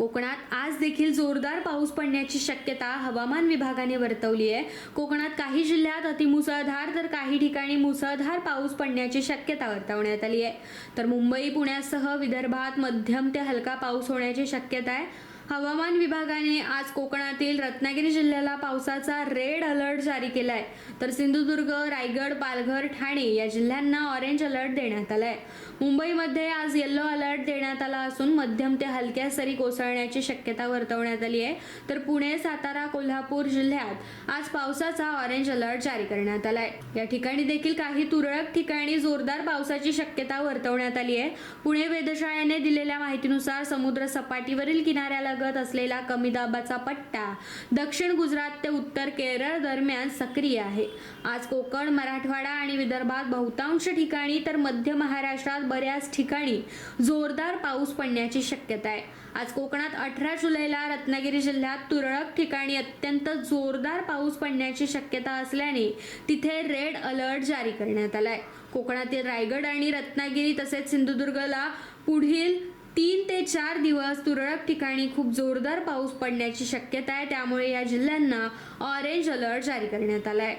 कोकणात आज देखील जोरदार पाऊस पडण्याची शक्यता हवामान विभागाने वर्तवली आहे. कोकणात काही जिल्ह्यात अतिमुसळधार तर काही ठिकाणी मुसळधार पाऊस पडण्याची शक्यता वर्तवण्यात आली आहे. तर मुंबई पुण्यासह विदर्भात मध्यम ते हलका पाऊस होण्याची शक्यता आहे. हवामान विभागाने आज कोकणातील रत्नागिरी जिल्ह्याला पावसाचा रेड अलर्ट जारी केला आहे तर सिंधुदुर्ग रायगड पालघर ठाणे या जिल्ह्यांना ऑरेंज अलर्ट देण्यात आलाय. मुंबईमध्ये आज येलो अलर्ट देण्यात आला असून मध्यम ते हलक्या सरी कोसळण्याची शक्यता वर्तवण्यात आली आहे. तर पुणे सातारा कोल्हापूर जिल्ह्यात आज पावसाचा ऑरेंज अलर्ट जारी करण्यात आलाय. या ठिकाणी देखील काही तुरळक ठिकाणी जोरदार पावसाची शक्यता वर्तवण्यात आली आहे. पुणे वेधशाळेने दिलेल्या माहितीनुसार समुद्र सपाटीवरील किनाऱ्यालगत असलेला कमी दाबाचा पट्टा दक्षिण गुजरात ते उत्तर केरळ दरम्यान सक्रिय आहे. आज कोकण मराठवाडा आणि विदर्भात बहुतांश ठिकाणी तर मध्य महाराष्ट्रात बऱ्याच ठिकाणी जोरदार पाऊस पडण्याची शक्यता आहे. आज कोकणात अठरा जुलैला रत्नागिरी जिल्ह्यात तुरळक ठिकाणी अत्यंत जोरदार पाऊस पडण्याची शक्यता असल्याने तिथे रेड अलर्ट जारी करण्यात आलाय. कोकणातील रायगड आणि रत्नागिरी तसेच सिंधुदुर्गला पुढील तीन ते चार दिवस तुरळक ठिकाणी खूप जोरदार पाऊस पडण्याची शक्यता आहे. त्यामुळे या जिल्ह्यांना ऑरेंज अलर्ट जारी करण्यात आला आहे